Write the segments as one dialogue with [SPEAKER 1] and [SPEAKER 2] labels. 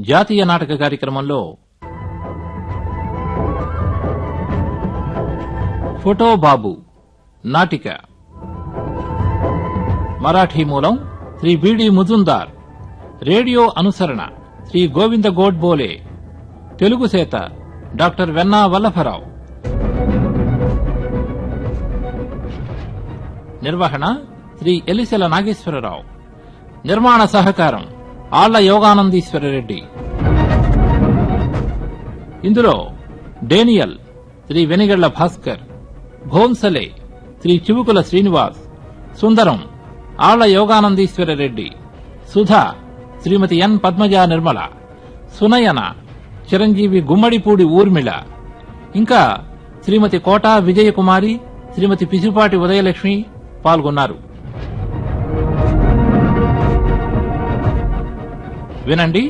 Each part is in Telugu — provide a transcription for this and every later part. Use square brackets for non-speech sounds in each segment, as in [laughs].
[SPEAKER 1] జాతీయ నాటక కార్యక్రమంలో ఫోటో బాబు నాటిక. మరాఠీ మూలం శ్రీ బిడి ముజుందార్. రేడియో అనుసరణ శ్రీ గోవింద గోడ్బోలే. తెలుగు సేత డాక్టర్ వెన్నా వల్లభరావు. నిర్వహణ శ్రీ ఎలిసెల నాగేశ్వరరావు. నిర్మాణ సహకారం ఆళ్ళ యోగానందీశ్వరరెడ్డి ఇందులో డేనియల్ శ్రీ వెనిగళ్ళ భాస్కర్ భోంసలే శ్రీ చివుకుల శ్రీనివాస్ సుందరం ఆళ్ళ యోగానందీశ్వరరెడ్డి సుధా శ్రీమతి ఎన్ పద్మజా నిర్మల సునయన చిరంజీవి గుమ్మడిపూడి ఊర్మిళ ఇంకా శ్రీమతి కోటా విజయకుమారి శ్రీమతి పిసిపాటి ఉదయలక్ష్మి పాల్గొన్నారు. వినండి.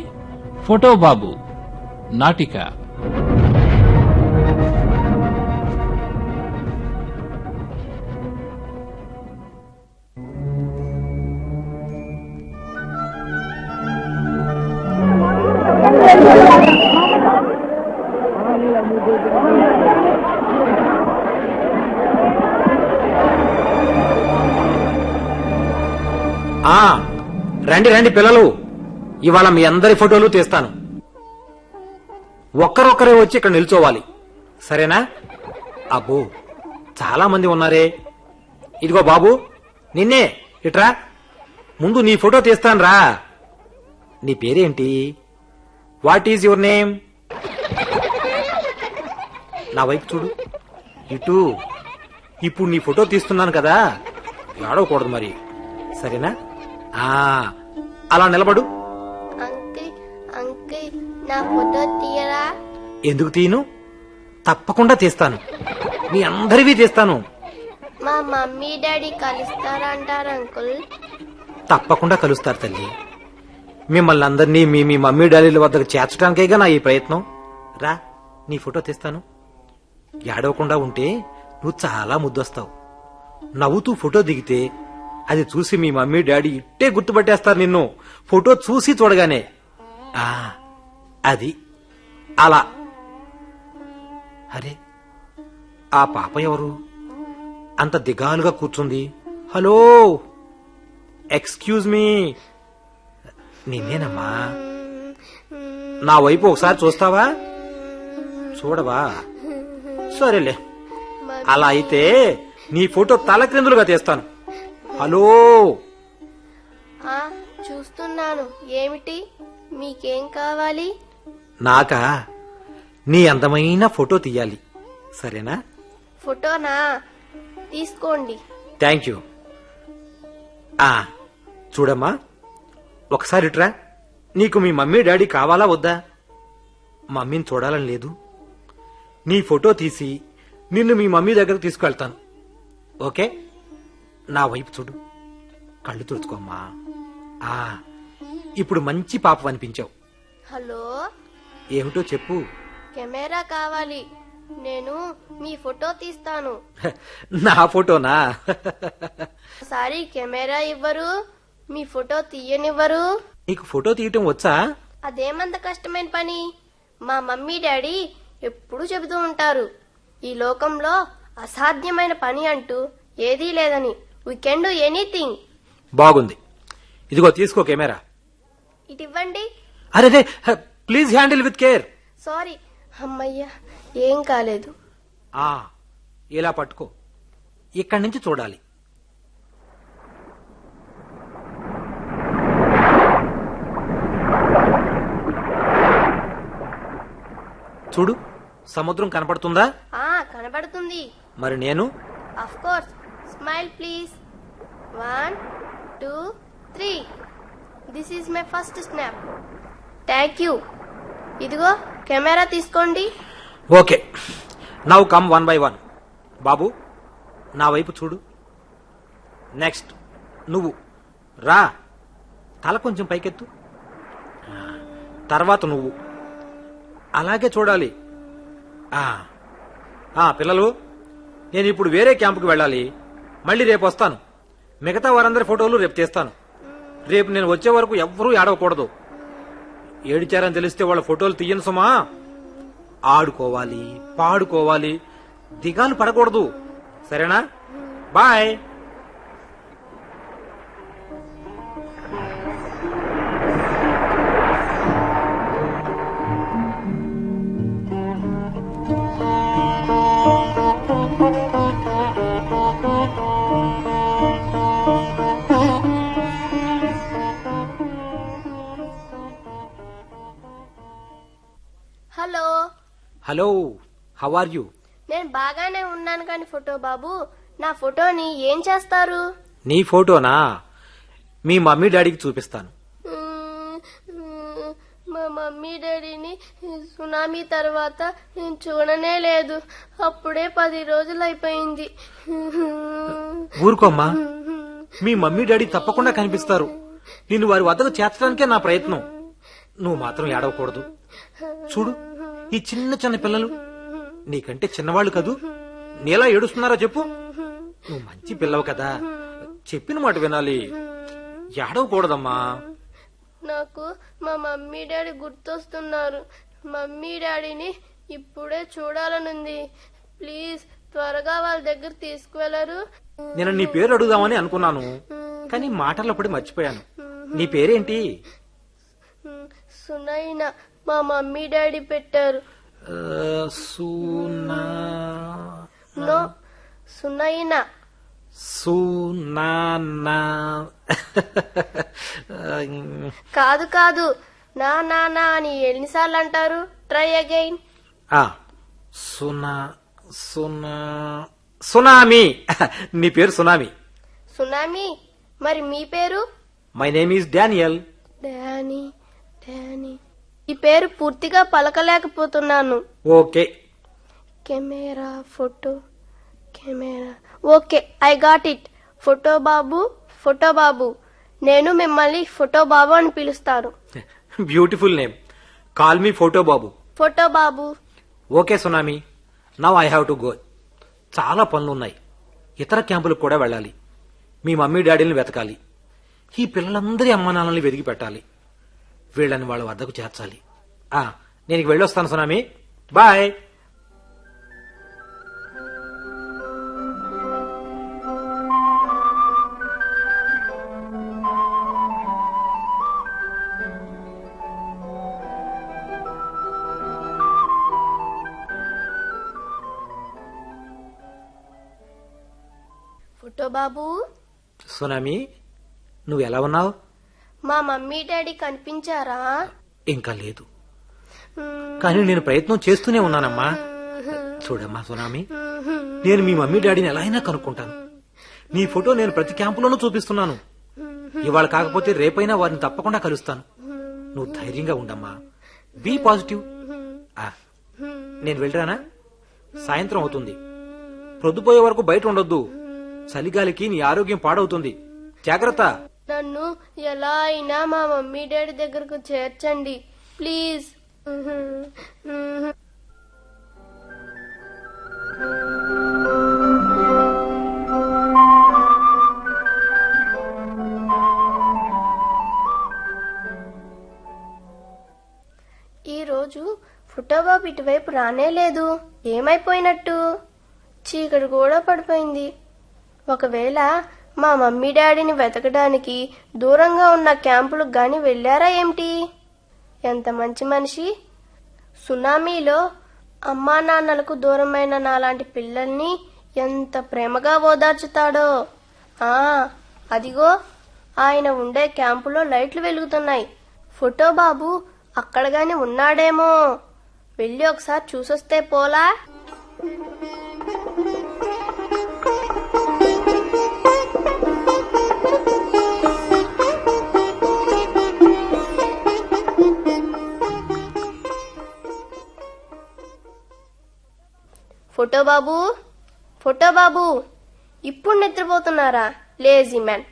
[SPEAKER 1] ఫోటో బాబు నాటిక.
[SPEAKER 2] ఆ రండి రండి పిల్లలు. ఇవాళ మీ అందరి ఫోటోలు తీస్తాను. ఒక్కరొక్కరే వచ్చి ఇక్కడ నిల్చోవాలి. సరేనా? అబ్బో చాలా మంది ఉన్నారే. ఇదిగో బాబు నిన్నే ఇట్రా. ముందు నీ ఫోటో తీస్తాను రా. నీ పేరేంటి? వాట్ ఈజ్ యువర్ నేమ్ నా వైపు చూడు. ఇటు. ఇప్పుడు నీ ఫోటో తీస్తున్నాను కదా. ఏడవకూడదు మరి. సరేనా? అలా నిలబడు.
[SPEAKER 3] నా ఫోటో తీయరా?
[SPEAKER 2] ఎందుకు తీను తప్పకుండా తీస్తాను. మీ అందరివి తీస్తాను.
[SPEAKER 3] మా మమ్మీ డాడీ కలుస్తారంటారు అంకుల్.
[SPEAKER 2] తప్పకుండా కలుస్తారు తల్లి. మిమ్మల్ని అందరినీ మీ మీ మమ్మీ డాడీల వద్దకు చేర్చడానికేగా నా ఈ ప్రయత్నం? రా నీ ఫోటో తీస్తాను. ఏడవకుండా ఉంటే నువ్వు చాలా ముద్దొస్తావు. నవ్వుతూ ఫోటో దిగితే అది చూసి మీ మమ్మీ డాడీ ఇట్టే గుర్తుపట్టేస్తారు నిన్ను. ఫోటో చూసి చూడగానే. ఆ అది అలా. అరే ఆ పాప ఎవరు? అంత దిగాలుగా కూర్చుంది. Hello excuse me. నిన్నేనమ్మా. నా వైపు ఒకసారి చూస్తావా? చూడవా? సరేలే. అలా అయితే నీ ఫోటో తలక్రిందులుగా తీస్తాను. హలో.
[SPEAKER 3] చూస్తున్నాను. ఏమిటి? మీకేం కావాలి?
[SPEAKER 2] నాకా నీ అందమైన ఫోటో తీయాలి. సరేనా?
[SPEAKER 3] ఫోటోనా? తీసుకోండి.
[SPEAKER 2] థ్యాంక్ యూ ఆ చూడమ్మా. ఒకసారి ఇట్రా. నీకు మీ మమ్మీ డాడీ కావాలా వద్దా? మమ్మీని చూడాలని లేదు. నీ ఫోటో తీసి నిన్ను మీ మమ్మీ దగ్గరకు తీసుకువెళ్తాను ఓకే? నా వైపు చూడు. కళ్ళు తుడుచుకోమ్మా. ఆ ఇప్పుడు మంచి పాప అనిపించావు.
[SPEAKER 3] హలో?
[SPEAKER 2] ఏమిటో చెప్పు.
[SPEAKER 3] కెమెరా కావాలి. నేను మీ ఫోటో తీస్తాను. [laughs]
[SPEAKER 2] నా ఫోటోనా? [laughs]
[SPEAKER 3] ఒకసారి కెమెరా ఇవ్వరు మీ ఫోటో తీయనివ్వరు.
[SPEAKER 2] నీకు ఫోటో తీయటం వచ్చా?
[SPEAKER 3] అదేమంత కష్టమైన పని? మా మమ్మీ డాడీ ఎప్పుడూ చెబుతూ ఉంటారు ఈ లోకంలో అసాధ్యమైన పని అంటూ ఏదీ లేదని. వీ కెన్ డూ ఎనీథింగ్
[SPEAKER 2] బాగుంది. ఇదిగో తీసుకో కెమెరా.
[SPEAKER 3] ఇటు ఇవ్వండి.
[SPEAKER 2] అరే please handle with care.
[SPEAKER 3] Sorry అమ్మయ్యా ఏం కాలేదు.
[SPEAKER 2] ఆ ఇలా పట్టుకో. ఇక్కడి నుంచి చూడాలి. చూడు సముద్రం కనపడుతుందా?
[SPEAKER 3] ఆ కనబడుతుంది.
[SPEAKER 2] మరి నేను?
[SPEAKER 3] Of course smile please one two three this is my first snap thank you ఇదిగో కెమెరా తీసుకోండి.
[SPEAKER 2] Okay. Now come one by one బాబు నా వైపు చూడు. నెక్స్ట్ నువ్వు. రా. తల కొంచెం పైకెత్తు. తర్వాత నువ్వు. అలాగే చూడాలి. పిల్లలు నేను ఇప్పుడు వేరే క్యాంపుకి వెళ్ళాలి. మళ్ళీ రేపు వస్తాను. మిగతా వారందరి ఫోటోలు రేపు తీస్తాను. రేపు నేను వచ్చే వరకు ఎవ్వరూ ఏడవకూడదు. ఏడిచారని తెలిస్తే వాళ్ళ ఫోటోలు తీయను సుమా. ఆడుకోవాలి పాడుకోవాలి. దిగాలు పడకూడదు. సరేనా? Bye.
[SPEAKER 3] Hello
[SPEAKER 2] how are you
[SPEAKER 3] నేను బాగానే ఉన్నాను కానీ ఫోటో బాబు. నా ఫోటోని ఏం చేస్తారు?
[SPEAKER 2] నీ ఫోటోనా? మీ మమ్మీ డాడీకి చూపిస్తాను.
[SPEAKER 3] మా మమ్మీ డాడీని సునామీ తర్వాత నేను చూడనే లేదు. అప్పుడే పది రోజులు అయిపోయింది.
[SPEAKER 2] ఊరుకోమ్మా. మీ మమ్మీ డాడీ తప్పకుండా కనిపిస్తారు. నిన్ను వారి వద్దకు చేర్చడానికే నా ప్రయత్నం. నువ్వు మాత్రం ఏడవకూడదు. చూడు. ఈ చిన్న చిన్న పిల్లలు. నీకంటే చిన్నవాళ్ళు కదూ? నీలా ఏడుస్తున్నారా చెప్పు? నువ్వు మంచి పిల్లవు కదా. చెప్పిన మాట వినాలి. ఏడవకూడదమ్మా.
[SPEAKER 3] నాకు మా మమ్మీ డాడీ గుర్తొస్తున్నారు. మమ్మీ డాడీని ఇప్పుడే చూడాలనుంది. ప్లీజ్ త్వరగా వాళ్ళ దగ్గర తీసుకువెళ్ళరు.
[SPEAKER 2] నేను నీ పేరు అడుగుదామని అనుకున్నాను. కానీ మాటల్లో పడి మర్చిపోయాను. నీ పేరేంటి?
[SPEAKER 3] సునైన. మా మమ్మీ డాడీ పెట్టారు.
[SPEAKER 2] సునా
[SPEAKER 3] నో సునైన కాదు కాదు. నా నా నా అని ఎన్నిసార్లు అంటారు? ట్రై అగైన్
[SPEAKER 2] ఆ, సునా సునా సునామీ. నీ పేరు సునామీ.
[SPEAKER 3] సునామీ? మరి మీ పేరు?
[SPEAKER 2] My name is Daniel
[SPEAKER 3] Danny Danny ఈ పేరు పూర్తిగా పలకలేకపోతున్నాను.
[SPEAKER 2] Okay.
[SPEAKER 3] Camera photo camera. Okay I got it. Photo Babu photo బాబు. నేను మిమ్మల్ని ఫోటో బాబు అని పిలుస్తాను.
[SPEAKER 2] Beautiful name call me photo Babu.
[SPEAKER 3] Photo Babu.
[SPEAKER 2] Okay Tsunami. Now I have to go చాలా పనులున్నాయి. ఇతర క్యాంపులకు కూడా వెళ్ళాలి. మీ మమ్మీ డాడీని వెతకాలి. ఈ పిల్లలందరి అమ్మా నాన్నల్ని వెతికి పెట్టాలి వీళ్ళని వాళ్ళ వద్దకు చేర్చాలి. ఆ నేను వెళ్ళొస్తాను సునామీ. బాయ్.
[SPEAKER 3] ఫోటో బాబు.
[SPEAKER 2] సునామీ నువ్వు ఎలా ఉన్నావు?
[SPEAKER 3] మా మమ్మీ డాడీ కనిపించారా?
[SPEAKER 2] ఇంకా లేదు. కానీ నేను ప్రయత్నం చేస్తూనే ఉన్నానమ్మా. చూడమ్మా సునామీ నేను మీ మమ్మీ డాడీని ఎలా అయినా కనుక్కుంటాను. నీ ఫోటో నేను ప్రతి క్యాంపులోనూ చూపిస్తున్నాను. ఇవాళ కాకపోతే రేపైనా వారిని తప్పకుండా కలుస్తాను. నువ్వు ధైర్యంగా ఉండమ్మా. బీ పాజిటివ్ నేను వెళ్ళరానా? సాయంత్రం అవుతుంది. ప్రొద్దుపోయే వరకు బయట ఉండొద్దు. చలిగాలికి నీ ఆరోగ్యం పాడవుతుంది. జాగ్రత్త.
[SPEAKER 3] నన్ను ఎలా అయినా మా మమ్మీ డాడీ దగ్గరకు చేర్చండి. ప్లీజ్. ఈరోజు ఫుటోబాబు ఇటువైపు రానే లేదు. ఏమైపోయినట్టు? చీకటి కూడా పడిపోయింది. ఒకవేళ మా మమ్మీ డాడీని వెతకడానికి దూరంగా ఉన్న క్యాంపులకు గాని వెళ్ళారా ఏమిటి? ఎంత మంచి మనిషి. సునామీలో అమ్మా నాన్నలకు దూరమైన నాలాంటి పిల్లల్ని ఎంత ప్రేమగా ఓదార్చుతాడో. ఆ అదిగో ఆయన ఉండే క్యాంపులో లైట్లు వెలుగుతున్నాయి. ఫోటో బాబు అక్కడగాని ఉన్నాడేమో. వెళ్ళి ఒకసారి చూసొస్తే పోలా? ఫోటో బాబు ఫోటో బాబు ఇప్పుడు నిద్రపోతున్నారా? Lazy man.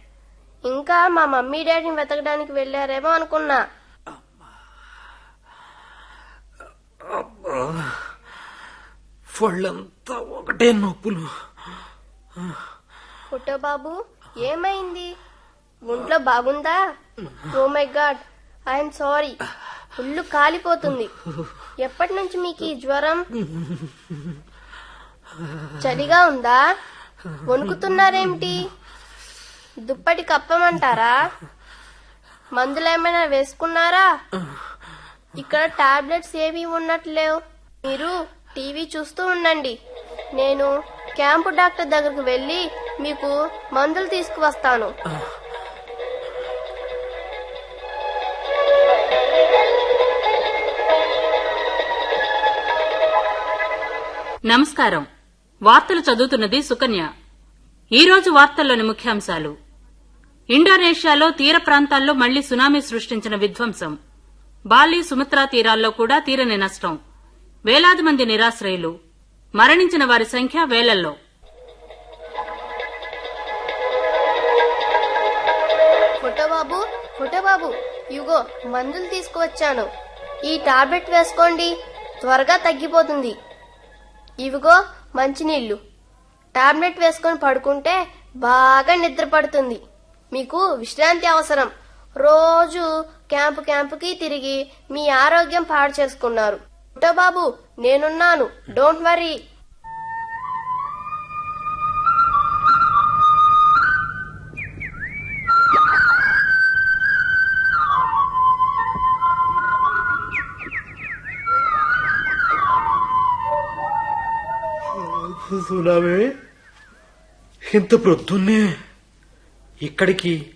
[SPEAKER 3] ఇంకా మా మమ్మీ డాడీని వెతకడానికి వెళ్ళారేమో అనుకున్నా.
[SPEAKER 2] ఒళ్ళంతా ఒకటే నొప్పులు.
[SPEAKER 3] ఫోటో బాబు ఏమైంది? ఒంట్లో బాగుందా? Oh my god I'm sorry. ఒళ్ళు కాలిపోతుంది. ఎప్పటి నుంచి మీకు ఈ జ్వరం? చలిగా ఉందా? వణుకుతున్నారేమిటి? దుప్పటి కప్పమంటారా? మందులేమైనా వేసుకున్నారా? ఇక్కడ టాబ్లెట్స్ ఏమీ ఉన్నట్లేవు. మీరు టీవీ చూస్తూ ఉండండి. నేను క్యాంపు డాక్టర్ దగ్గరకు వెళ్ళి మీకు మందులు తీసుకువస్తాను.
[SPEAKER 4] నమస్కారం. వార్తలు చదువుతున్నది సుకన్య. ఈరోజు వార్తల్లోని ముఖ్యాంశాలు. ఇండోనేషియాలో తీర ప్రాంతాల్లో మళ్ళీ సునామీ సృష్టించిన విధ్వంసం. బాలి సుమిత్రా తీరాల్లో కూడా తీరని నష్టం. వేలాది మంది నిరాశ్రయులు. మరణించిన వారి సంఖ్య వేలల్లో.
[SPEAKER 3] ఫోటో బాబు ఇగో మందులు తీసుకువచ్చాను. ఈ టాబ్లెట్ వేసుకోండి. త్వరగా తగ్గిపోతుంది. ఇవిగో మంచినీళ్ళు. టాబ్లెట్ వేసుకొని పడుకుంటే బాగా నిద్ర పడుతుంది. మీకు విశ్రాంతి అవసరం. రోజు క్యాంపు క్యాంపుకి తిరిగి మీ ఆరోగ్యం పాడు చేసుకున్నారు. బాబు నేనున్నాను. Don't worry.
[SPEAKER 2] సునామే ఇంత ప్రొద్దున్నే ఇక్కడికి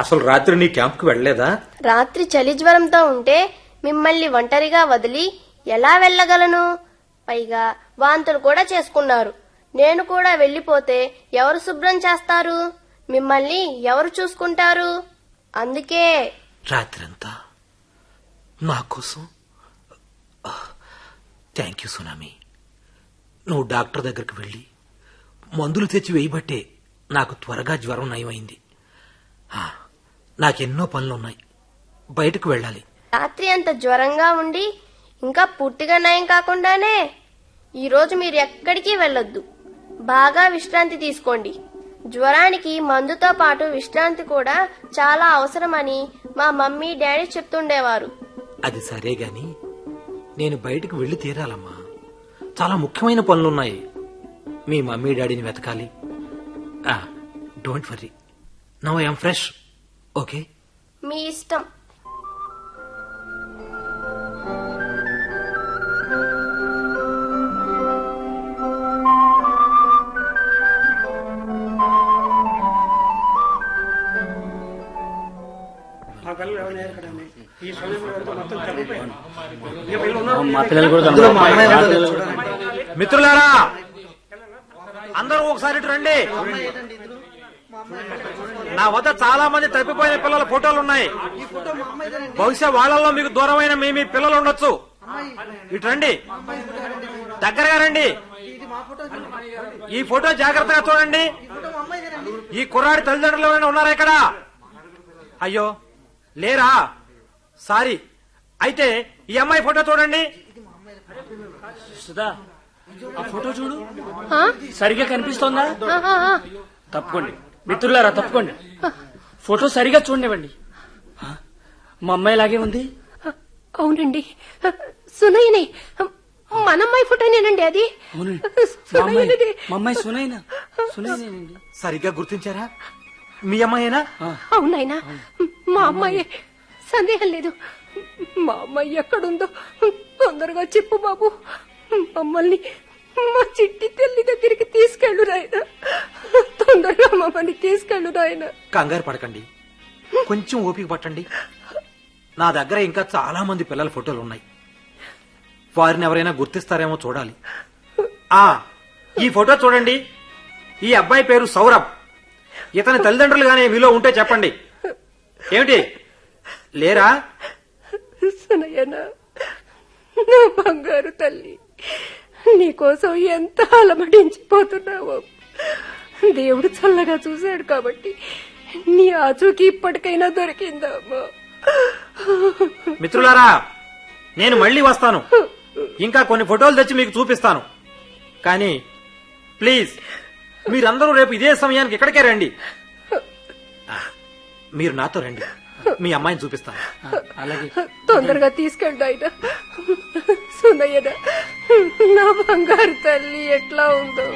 [SPEAKER 2] అసలు రాత్రి నీ క్యాంప్కి వెళ్ళలేదా?
[SPEAKER 3] రాత్రి చలి జ్వరంతో ఉంటే మిమ్మల్ని ఒంటరిగా వదిలి ఎలా వెళ్ళగలను? పైగా వాంతులు కూడా చేసుకున్నారు. నేను కూడా వెళ్ళిపోతే ఎవరు శుభ్రం చేస్తారు? మిమ్మల్ని ఎవరు చూసుకుంటారు? అందుకే.
[SPEAKER 2] రాత్రంతా నా కోసం. Thank you Tsunami. నువ్వు డాక్టర్ దగ్గరికి వెళ్ళి మందులు తెచ్చి వేయబట్టే నాకు త్వరగా జ్వరం నయమైంది. నాకెన్నో పనులున్నాయి. బయటకు వెళ్ళాలి.
[SPEAKER 3] రాత్రి అంత జ్వరంగా ఉండి ఇంకా పూర్తిగా నయం కాకుండానే ఈరోజు మీరు ఎక్కడికి వెళ్ళొద్దు. బాగా విశ్రాంతి తీసుకోండి. జ్వరానికి మందుతో పాటు విశ్రాంతి కూడా చాలా అవసరమని మా మమ్మీ డాడీ చెప్తుండేవారు.
[SPEAKER 2] అది సరే గాని నేను బయటకు వెళ్ళి తీరాలమ్మా. చాలా ముఖ్యమైన పనులున్నాయి. మీ మమ్మీ డాడీని వెతకాలి. Don't worry. Now I'm fresh. Okay?
[SPEAKER 3] మీ ఇష్టం.
[SPEAKER 5] మా పిల్లలు కూడా.
[SPEAKER 2] మిత్రులారా అందరూ ఒకసారి ఇటు రండి. నా వద్ద చాలా మంది తప్పిపోయిన పిల్లల ఫోటోలు ఉన్నాయి. బహుశా వాళ్ళల్లో మీకు దూరమైన మీ మీ పిల్లలు ఉండొచ్చు. ఇటు రండి. దగ్గరగా రండి. ఈ ఫోటో జాగ్రత్తగా చూడండి. ఈ కుర్రాడి తల్లిదండ్రులు ఎవరైనా ఉన్నారా ఇక్కడ? అయ్యో లేరా? సారీ. అయితే ఈ అమ్మాయి ఫోటో చూడండి.
[SPEAKER 5] సుధా ఆ ఫోటో చూడు. సరిగా కనిపిస్తోందా? తప్పుకోండి. మిత్రులారా తప్పుకోండి. ఫోటో సరిగా చూడనివ్వండి. ఆ, మా అమ్మాయి లాగే ఉంది?
[SPEAKER 6] అవునండి. సునయనే. మనమ్మాయి ఫోటోనేనండి అది.
[SPEAKER 5] అవునండి. మా అమ్మాయి.
[SPEAKER 6] సునయనది.
[SPEAKER 5] మా అమ్మాయి సునైనా సునైనేనండి
[SPEAKER 2] సరిగ్గా గుర్తించారా? మీ అమ్మాయినా?
[SPEAKER 6] అవునాయనా మా అమ్మాయి. సందేహం లేదు. మా అమ్మాయి ఎక్కడుందో. తొందరగా చెప్పు బాబు. మమ్మల్ని మా చిట్టి తల్లి దగ్గరికి తీసుకెళ్ళు నాయన. తొందరగా మమ్మల్ని తీసుకెళ్ళు నాయన.
[SPEAKER 2] కంగారు పడకండి. కొంచెం ఓపిక పట్టండి. నా దగ్గర ఇంకా చాలా మంది పిల్లల ఫోటోలు ఉన్నాయి. వారిని ఎవరైనా గుర్తిస్తారేమో చూడాలి. ఆ ఈ ఫోటో చూడండి. ఈ అబ్బాయి పేరు సౌరభ్. ఇతని తల్లిదండ్రులు గానీ మీలో ఉంటే చెప్పండి. ఏమిటి? లేరా?
[SPEAKER 6] నా బంగారు తల్లి. నీకోసం ఎంత అలమటించిపోతున్నావో దేవుడు చల్లగా చూశాడు కాబట్టి నీ ఆచూకి ఇప్పటికైనా దొరికిందమ్మా.
[SPEAKER 2] మిత్రులారా నేను మళ్ళీ వస్తాను. ఇంకా కొన్ని ఫోటోలు తెచ్చి మీకు చూపిస్తాను. కానీ ప్లీజ్ మీరందరూ రేపు ఇదే సమయానికి ఇక్కడికే రండి. మీరు నాతో రండి. మీ అమ్మాయిని చూపిస్తాను.
[SPEAKER 5] అలాగే.
[SPEAKER 6] తొందరగా తీసుకెళ్ళి ఆయన. సునయ్యన నా బంగారు తల్లి ఎట్లా ఉందో.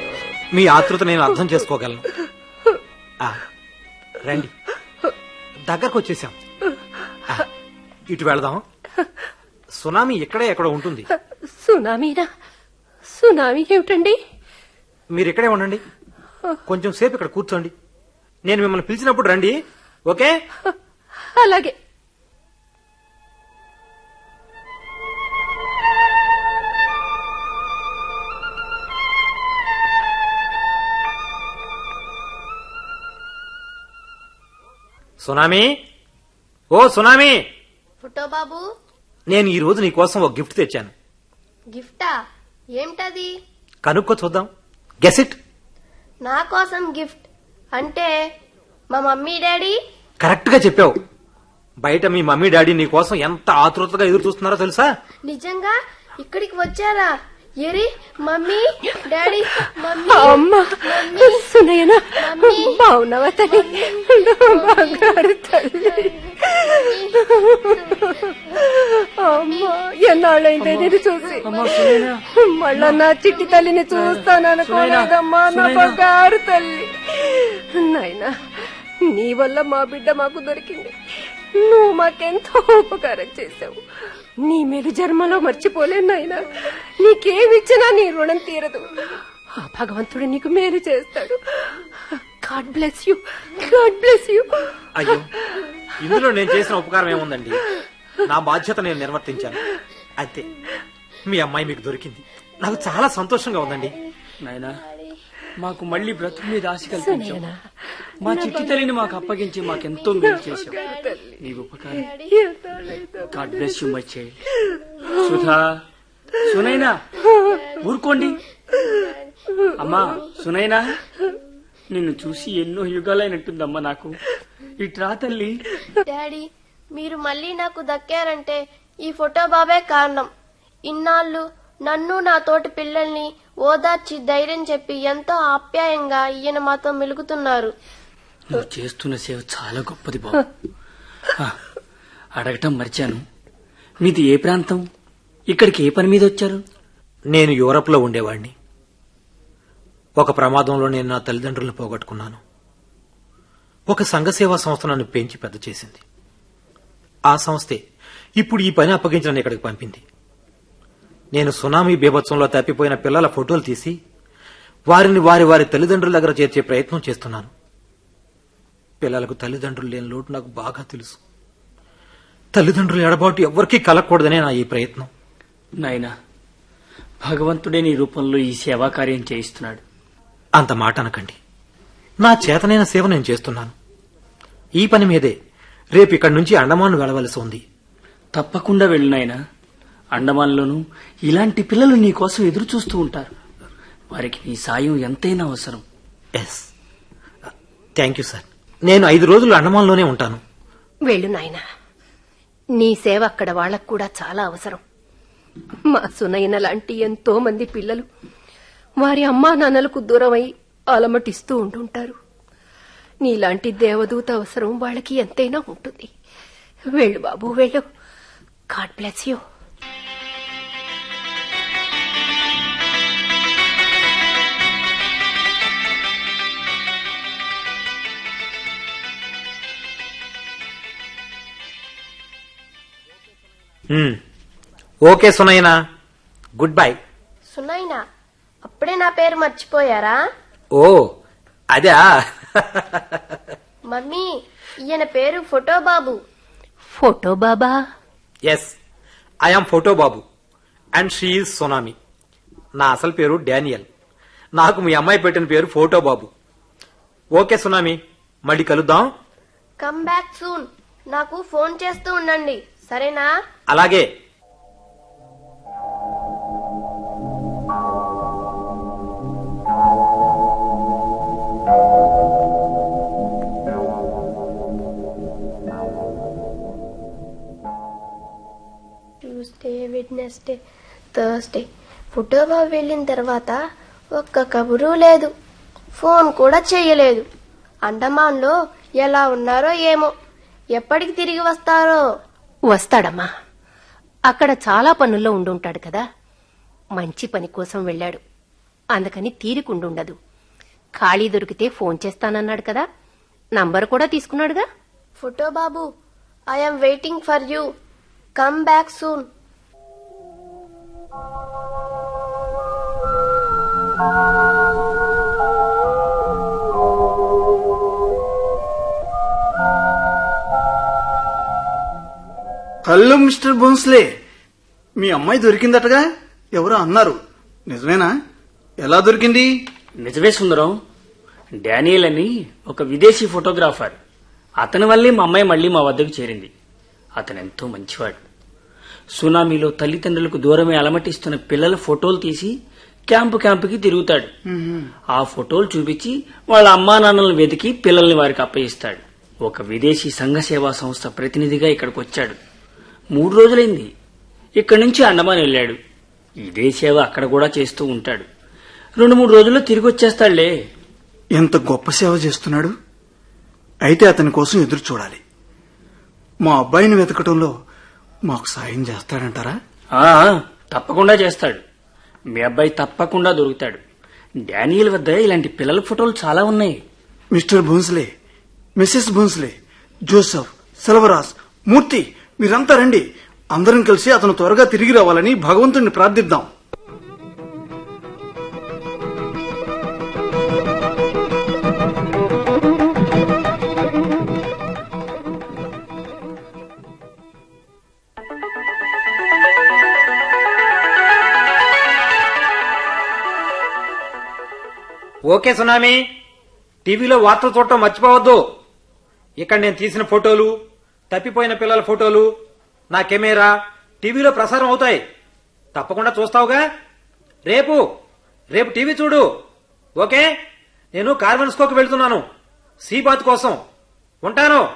[SPEAKER 2] మీ ఆతృత నేను అర్థం చేసుకోగలను. రండి. దగ్గరకు వచ్చేసాం. ఇటు వెళదాం. సునామీ ఇక్కడే ఎక్కడ ఉంటుంది.
[SPEAKER 6] సునామీనా? సునామీ ఏమిటండి?
[SPEAKER 2] మీరు ఇక్కడే ఉండండి. కొంచెం సేపు ఇక్కడ కూర్చోండి. నేను మిమ్మల్ని పిలిచినప్పుడు రండి. ఓకే?
[SPEAKER 6] అలాగే.
[SPEAKER 2] సునామీ? Oh Tsunami!
[SPEAKER 3] ఫోటో బాబు.
[SPEAKER 2] నేను ఈ రోజు నీ కోసం ఒక గిఫ్ట్ తెచ్చాను.
[SPEAKER 3] గిఫ్టా? ఏమిటది?
[SPEAKER 2] కనుక్కో చూద్దాం. Guess it.
[SPEAKER 3] నా కోసం గిఫ్ట్. అంటే మా మమ్మీ డాడీ?
[SPEAKER 2] కరెక్ట్గా చెప్పావు. బయట మీ మమ్మీ డాడీ నీ కోసం ఎంత ఆతృతగా ఎదురు చూస్తున్నారో తెలుసా?
[SPEAKER 3] నిజంగా? ఇక్కడికి వచ్చారా? ఎరి మమ్మీ డాడీ మమ్మీ
[SPEAKER 6] అమ్మ సునయ్యన బాగున్నావా తల్లి? బంగారు తల్లి? అమ్మ ఎన్నాళ్ళైందే నేను చూసి? మళ్ళా నా చిట్టి తల్లిని చూస్తాను అనుకోలేదమ్మా నా. బంగారు తల్లి. నాయనా నీ వల్ల మా బిడ్డ మాకు దొరికింది. నువ్వు మాకెంతో ఉపకారం చేశావు. నీ మేలు జన్మలో మర్చిపోలేను నాయనా. నీకేమిచ్చినా నీ రుణం తీరదు. ఆ భగవంతుడు నీకు మేలు చేస్తాడు. God bless you god bless you
[SPEAKER 2] అయ్యో ఇందులో నేను చేసిన ఉపకారం ఏముందండి? నా బాధ్యత నేను నిర్వర్తించాను. అంతే మీ అమ్మాయి మీకు దొరికింది. నాకు చాలా సంతోషంగా ఉందండి.
[SPEAKER 5] నాయనా మాకు మళ్ళీ బ్రతుకు మీద ఆశ కల్పించావు. మా చిట్టి తల్లిని మాకు అప్పగించి మాకెంతో మేలు చేశావు. నీ ఉపకారం. God bless you my child Sudha Sunaina ఊరుకోండి. అమ్మా సునైనా నిన్ను చూసి ఎన్నో యుగాలైనట్టుందమ్మా నాకు. ఇట్రా తల్లి.
[SPEAKER 3] డాడీ మీరు మళ్ళీ నాకు దక్కారంటే ఈ ఫోటో బాబే కారణం. ఇన్నాళ్ళు నన్ను నా తోటి పిల్లల్ని ఓదార్చి ధైర్యం చెప్పి ఎంతో ఆప్యాయంగా ఈయన మాతో మెలుగుతున్నారు.
[SPEAKER 5] నువ్వు చేస్తున్న సేవ చాలా గొప్పది బాబు. ఆ, అడగటం మర్చాను. మీది ఏ ప్రాంతం? ఇక్కడికి ఏ పని మీద వచ్చారు?
[SPEAKER 2] నేను యూరప్లో ఉండేవాడిని ఒక ప్రమాదంలో నేను నా తల్లిదండ్రులను పోగొట్టుకున్నాను. ఒక సంఘ సేవా సంస్థ నన్ను పెంచి పెద్ద చేసింది. ఆ సంస్థే ఇప్పుడు ఈ పని అప్పగించి నన్ను ఇక్కడికి పంపింది. నేను సునామీ బీభత్సంలో తప్పిపోయిన పిల్లల ఫోటోలు తీసి వారిని వారి వారి తల్లిదండ్రుల దగ్గర చేర్చే ప్రయత్నం చేస్తున్నాను. పిల్లలకు తల్లిదండ్రులు లేని లోటు నాకు బాగా తెలుసు. తల్లిదండ్రుల ఎడబాటు ఎవ్వరికీ కలగకూడదనే నా ఈ ప్రయత్నం.
[SPEAKER 5] నాయనా భగవంతుడే నీ రూపంలో ఈ సేవా కార్యం చేయిస్తున్నాడు.
[SPEAKER 2] అంత మాట అనకండి. నా చేతనైన సేవ నేను చేస్తున్నాను. ఈ పని మీదే రేపు ఇక్కడి నుంచి అండమాన్ వెళ్ళవలసి ఉంది.
[SPEAKER 5] తప్పకుండా వెళ్ళు నాయనా. అండమాన్లోనూ ఇలాంటి పిల్లలు నీ కోసం ఎదురు చూస్తూ ఉంటారు. వారికి నీ సాయం ఎంతైనా అవసరం.
[SPEAKER 2] ఎస్ థ్యాంక్ యూ సార్ నేను ఐదు రోజులు అండమాన్లోనే ఉంటాను.
[SPEAKER 6] వెళ్ళు నాయనా. నీ సేవ అక్కడ వాళ్ళకు కూడా చాలా అవసరం. మా సునయన లాంటి ఎంతో మంది పిల్లలు వారి అమ్మా నాన్నలకు దూరమై అలమటిస్తూ ఉంటుంటారు నీలాంటి దేవదూత అవసరం వాళ్ళకి ఎంతైనా ఉంటుంది. వెళ్ళు బాబు వెళ్ళు. God bless you.
[SPEAKER 2] Okay Sunaina good bye
[SPEAKER 3] Sunaina అప్పుడే నా పేరు మర్చిపోయారా?
[SPEAKER 2] ఓ అదా
[SPEAKER 3] మమ్మీ ఈయన పేరు ఫోటో బాబు
[SPEAKER 6] ఫోటో బాబా
[SPEAKER 2] ఎస్ ఐఎమ్ ఫోటో బాబు అండ్ షీఈ్ సునామి నా అసలు పేరు డానియల్. నాకు మీ అమ్మాయి పెట్టిన పేరు ఫోటో బాబు ఓకే సునామి మళ్ళీ కలుద్దాం.
[SPEAKER 3] కమ్ బ్యాక్ సూన్ నాకు ఫోన్ చేస్తూ ఉండండి. సరేనా?
[SPEAKER 2] అలాగే.
[SPEAKER 3] ట్యూస్డే వెడ్నెస్డే థర్స్డే ఫోటో బాబు వెళ్ళిన తర్వాత ఒక్క కబురు లేదు. ఫోన్ కూడా చెయ్యలేదు అండమాన్లో ఎలా ఉన్నారో ఏమో. ఎప్పటికి తిరిగి వస్తారో?
[SPEAKER 6] వస్తాడమ్మా. అక్కడ చాలా పనుల్లో ఉండుంటాడు కదా. మంచి పని కోసం వెళ్ళాడు. అందుకని తీరికుండుండదు. ఖాళీ దొరికితే ఫోన్ చేస్తానన్నాడు కదా. నంబర్ కూడా తీసుకున్నాడుగా.
[SPEAKER 3] Photo Babu I'm waiting for you. Come back soon.
[SPEAKER 7] Hello mister Bhonsle. మీ అమ్మాయి దొరికిందటగా? ఎవరో అన్నారు. నిజమేనా? ఎలా దొరికింది?
[SPEAKER 5] నిజమే సుందరం. డానియల్ అని ఒక విదేశీ ఫోటోగ్రాఫర్. అతని వల్లే మా అమ్మాయి మళ్ళీ మా వద్దకు చేరింది. అతను ఎంతో మంచివాడు. సునామీలో తల్లిదండ్రులకు దూరమే అలమటిస్తున్న పిల్లల ఫోటోలు తీసి క్యాంపు క్యాంపుకి తిరుగుతాడు. ఆ ఫోటోలు చూపించి వాళ్ళ అమ్మా నాన్నలను వెతికి పిల్లల్ని వారికి అప్పగిస్తాడు. ఒక విదేశీ సంఘ సేవా సంస్థ ప్రతినిధిగా ఇక్కడికి వచ్చాడు మూడు రోజులైంది. ఇక్కడి నుంచి అండమాన్ వెళ్ళాడు. ఇదే సేవ అక్కడ కూడా చేస్తూ ఉంటాడు. రెండు మూడు రోజుల్లో తిరిగి వచ్చేస్తాడులే.
[SPEAKER 7] ఎంత గొప్ప సేవ చేస్తున్నాడు. అయితే అతని కోసం ఎదురు చూడాలి. మా అబ్బాయిని వెతకటంలో మాకు సాయం చేస్తాడంటారా?
[SPEAKER 5] తప్పకుండా చేస్తాడు. మీ అబ్బాయి తప్పకుండా దొరుకుతాడు. డానియల్ వద్ద ఇలాంటి పిల్లల ఫోటోలు చాలా ఉన్నాయి.
[SPEAKER 7] Mister Bhonsle Mrs Bhonsle Joseph Selvaraj Murthy మీరంతా రండి. అందరం కలిసి అతను త్వరగా తిరిగి రావాలని భగవంతుణ్ణి ప్రార్థిద్దాం.
[SPEAKER 2] Okay Tsunami. టీవీలో వార్తలు చూడటం మర్చిపోవద్దు. ఇక్కడ నేను తీసిన ఫోటోలు తప్పిపోయిన పిల్లల ఫోటోలు నా కెమెరా టీవీలో ప్రసారం అవుతాయి. తప్పకుండా చూస్తావుగా? రేపు రేపు టీవీ చూడు. ఓకే? నేను కార్వెన్స్కోకి వెళ్తున్నాను. సీబాత్ కోసం. ఉంటాను.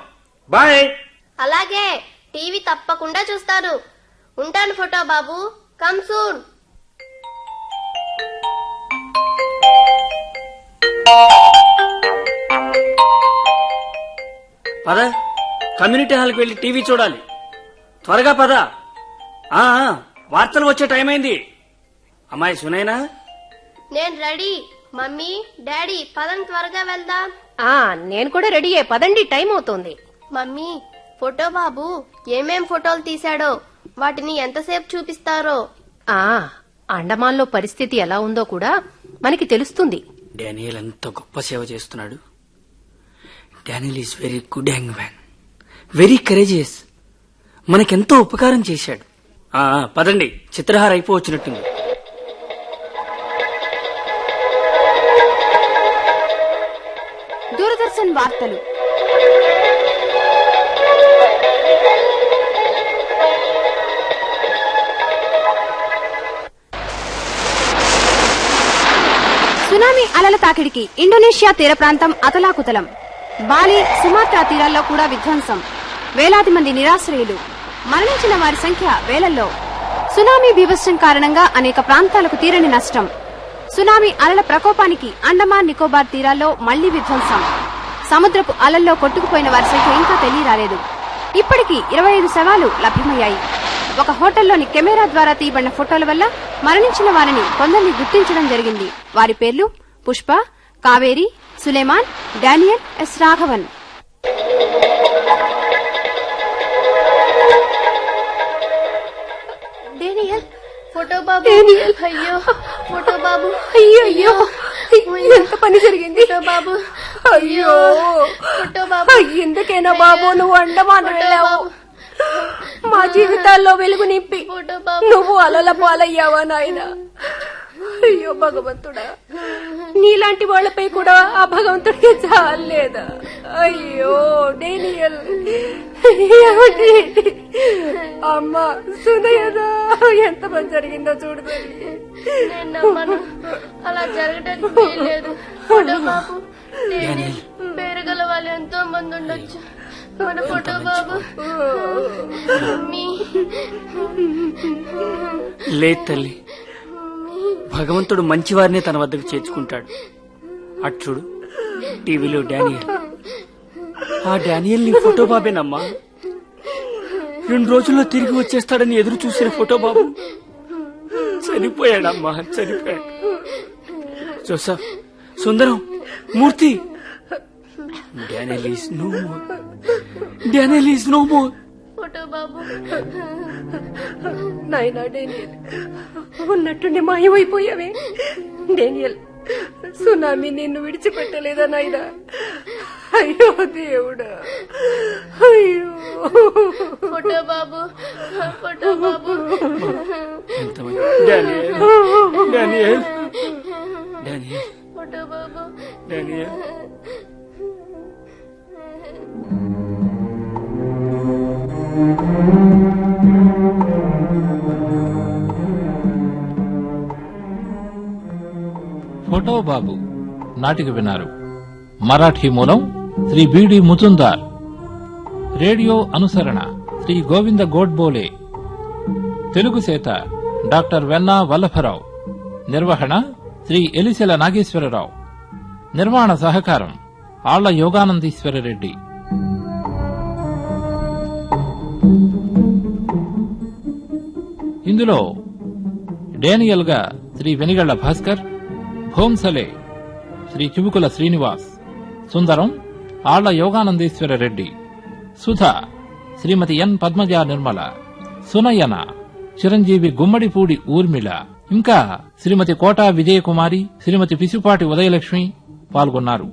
[SPEAKER 2] బాయ్.
[SPEAKER 3] అలాగే టీవీ తప్పకుండా చూస్తాను ఉంటాను ఫోటో బాబు. Come soon.
[SPEAKER 5] పద కమ్యూనిటీ హాల్కి వెళ్ళి టీవీ చూడాలి. త్వరగా పద. ఆ ఆ, వార్తలు వచ్చే టైం అయింది. అమ్మాయి సునైనా?
[SPEAKER 3] నేను రెడీ. మమ్మీ డాడీ పదం త్వరగా వెళ్దాం.
[SPEAKER 6] ఆ నేను కూడా రెడీయే. పదండి టైం అవుతోంది.
[SPEAKER 3] మమ్మీ ఫోటో బాబు ఏమేం ఫోటోలు తీశాడో వాటిని ఎంతసేపు చూపిస్తారో.
[SPEAKER 6] ఆ అండమాన్లో పరిస్థితి ఎలా ఉందో కూడా మనకి తెలుస్తుంది.
[SPEAKER 5] డానియల్ ఎంత గొప్ప సేవ చేస్తున్నాడు. Daniel is very good young man. Very courageous. మనకెంతో ఉపకారం చేశాడు. పదండి. చిత్రహార అయిపోవచ్చినట్టుంది.
[SPEAKER 8] దూరదర్శన్ వార్తలు. సునామీ అలల తాకిడికి ఇండోనేషియా తీర ప్రాంతం అతలాకుతలం. బాలి సుమాత్రా తీరాల్లో కూడా విధ్వంసం. వేలాది మంది నిరాశ్రయులు. మరణించిన వారి సంఖ్య వేలల్లో. సునామీ బీభత్సం కారణంగా అనేక ప్రాంతాలకు తీరని నష్టం. సునామీ అలల ప్రకోపానికి అండమాన్ నికోబార్ తీరాల్లో మళ్ళీ విధ్వంసం. సముద్రపు అలల్లో కొట్టుకుపోయిన వారి సంఖ్య ఇంకా తెలియరాలేదు. ఇప్పటికీ ఇరవై ఐదు శవాలు లభ్యమయ్యాయి. ఒక హోటల్లోని కెమెరా ద్వారా తీయబడిన ఫోటోల వల్ల మరణించిన వారిని కొందరిని గుర్తించడం జరిగింది. వారి పేర్లు Pushpa Kaveri Suleman Daniel S Raghavan.
[SPEAKER 3] Photo బాబు. అయ్యో ఫోటో బాబు.
[SPEAKER 6] అయ్యో ఎంత పని జరిగింది?
[SPEAKER 3] బాబు.
[SPEAKER 6] అయ్యో.
[SPEAKER 3] ఫోటో బాబు.
[SPEAKER 6] ఎందుకైనా బాబు నువ్వు అండమాన్ వెళ్ళావు. మా జీవితాల్లో వెలుగు నింపి. నువ్వు అలల పాలయ్యావా నాయన? అయ్యో భగవంతుడా. నీలాంటి వాళ్ళపై కూడా ఆ భగవంతుడికి చాలేదా? అయ్యో డేనియల్? అమ్మా సునయదా ఎంత పని జరిగిందో చూడు.
[SPEAKER 3] నేను నమ్మను అలా జరగడానికి ఫోటో బాబు పేరుగల వాళ్ళు ఎంతో మంది ఉండొచ్చు. మన ఫోటో బాబు. మమ్మీ
[SPEAKER 5] లేదు తల్లి. భగవంతుడు మంచివారినే తన వద్దకు చేర్చుకుంటాడు. అట్లుడు టీవీలో డానియల్ ఆ డానియల్ నీ ఫోటో బాబేనమ్మా. రెండు రోజుల్లో తిరిగి వచ్చేస్తాడని ఎదురు చూసిన ఫోటో బాబు. చనిపోయాడమ్మా చనిపోయాడు. Joseph Sundaram Murthy. Daniel is no more. Daniel is no more.
[SPEAKER 3] Photo బాబు.
[SPEAKER 6] నాయనా డేనియల్ ఉన్నట్టుండి మాయమైపోయావే. డేనియల్ సునామీ నిన్ను విడిచిపెట్టలేదా నాయనా? అయ్యో దేవుడా. అయ్యో.
[SPEAKER 3] Photo Babu photo Babu.
[SPEAKER 5] ఎంతమంది Daniel Daniel Daniel.
[SPEAKER 3] Photo Babu.
[SPEAKER 5] Daniel.
[SPEAKER 1] Photo Babu నాటిక విన్నారు. మరాఠీ మూలం శ్రీ బిడి ముతుందార్ రేడియో అనుసరణ శ్రీ గోవింద గోడ్బోలే. తెలుగు సేత డాక్టర్ వెన్నా వల్లభరావు. నిర్వహణ శ్రీ ఎలిసెల నాగేశ్వరరావు. నిర్మాణ సహకారం ఆళ్ళ యోగానందీశ్వరరెడ్డి ఇందులో డేనియల్గా శ్రీ వెనిగళ్ళ భాస్కర్ భోంసలే శ్రీ చివుకుల శ్రీనివాస్ సుందరం ఆళ్ళ యోగానందేశ్వర రెడ్డి సుధ శ్రీమతి ఎన్ పద్మజ నిర్మల సునయన చిరంజీవి గుమ్మడిపూడి ఊర్మిళ ఇంకా శ్రీమతి కోటా విజయకుమారి శ్రీమతి పిసిపాటి ఉదయలక్ష్మి పాల్గొన్నారు.